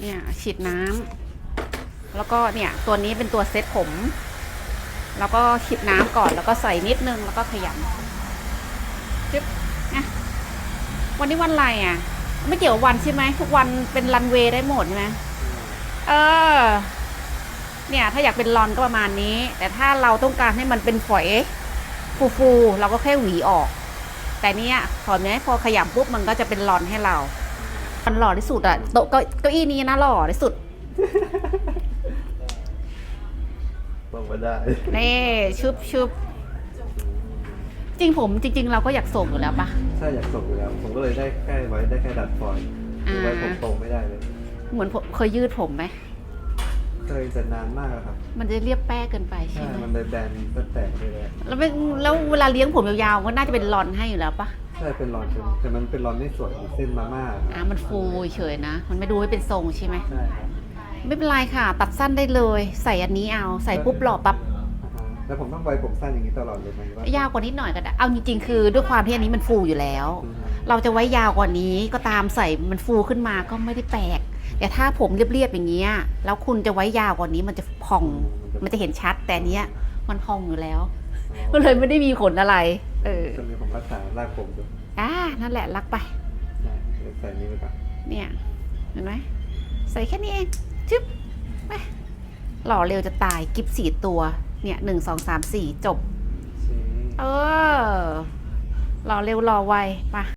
เนี่ยฉีดน้ำแล้วก็เนี่ยตัวนี้เป็นตัวเซ็ตผม แล้วก็ฉีดน้ำก่อนแล้วก็ใส่นิดนึงแล้วก็ขยำจึ๊บนะวันนี้วันอะไรอะ ไม่เกี่ยวกับวันใช่ไหมทุกวันเป็นรันเวย์ได้หมดใช่ไหมเออ เนี่ย ถ้าอยากเป็นรอนก็ประมาณนี้ แต่ถ้าเราต้องการให้มันเป็นฝอยฟูๆเราก็แค่หวีออก แต่เนี่ยพอเนี้ยพอขยำปุ๊บมันก็จะเป็นรอนให้เรา มันหล่อที่สุดอะโต๊ะเก้าเก้าอี้นี้นะหล่อที่สุด บอกมาได้นี่ชุบชุบจริงผมจริง ๆ เราก็อยากส่งอยู่แล้วปะใช่อยากส่งอยู่แล้วผมก็เลยได้แค่ไว้ได้แค่ดัดฟอยล์อ่า ไว้ผมตรงไม่ได้เลยเหมือนผมเคยยืดผมไหม เคยแต่นานมากแล้วครับมันจะเรียบแป้เกินไปใช่ใช่ไหมมันเลยแบนก็แตกไปเลยแล้วไม่แล้วเวลาเลี้ยงผมยาวๆก็น่าจะเป็นรอนให้อยู่แล้วปะ ใช่เป็นรอนเป็นแต่มันเป็นรอนไม่สวยเหมือนเส้นมาม่าอะมันฟูเฉยๆนะ มันไม่ดูให้เป็นทรงใช่ไหม ใช่ครับไม่เป็นไรค่ะ ตัดสั้นได้เลย ใส่อันนี้เอา ใส่ปุ๊บหล่อปั๊บ อ่าฮะแล้วผมต้องไว้ผมสั้นอย่างนี้ตลอดเลยไหมว่ายาวกว่านิดหน่อยก็ได้ เอาจริงๆ คือด้วยความที่อันนี้มันฟูอยู่แล้ว อืมเราจะไว้ยาวกว่านี้ก็ตามใส่มันฟูขึ้นมาก็ไม่ได้แปลก แต่ถ้าผมเรียบๆอย่างเงี้ย แล้วคุณจะไว้ยาวกว่านี้มันจะพอง มันจะเห็นชัด แต่อันเนี้ยมันพองอยู่แล้ว ก็เลยไม่ได้มีผลอะไรเออจะมีผม รักษารากผมด้วยอ่านั่นแหละรักไปใช่เดี๋ยวใส่นี้ไปก่อนเนี่ยเห็นไหมใส่แค่นี้เองจึ๊บไปหล่อเร็วจะตายกิฟสี่ตัวเนี่ยหนึ่งสองสามสี่จบชี้เออรอเร็วรอไวมา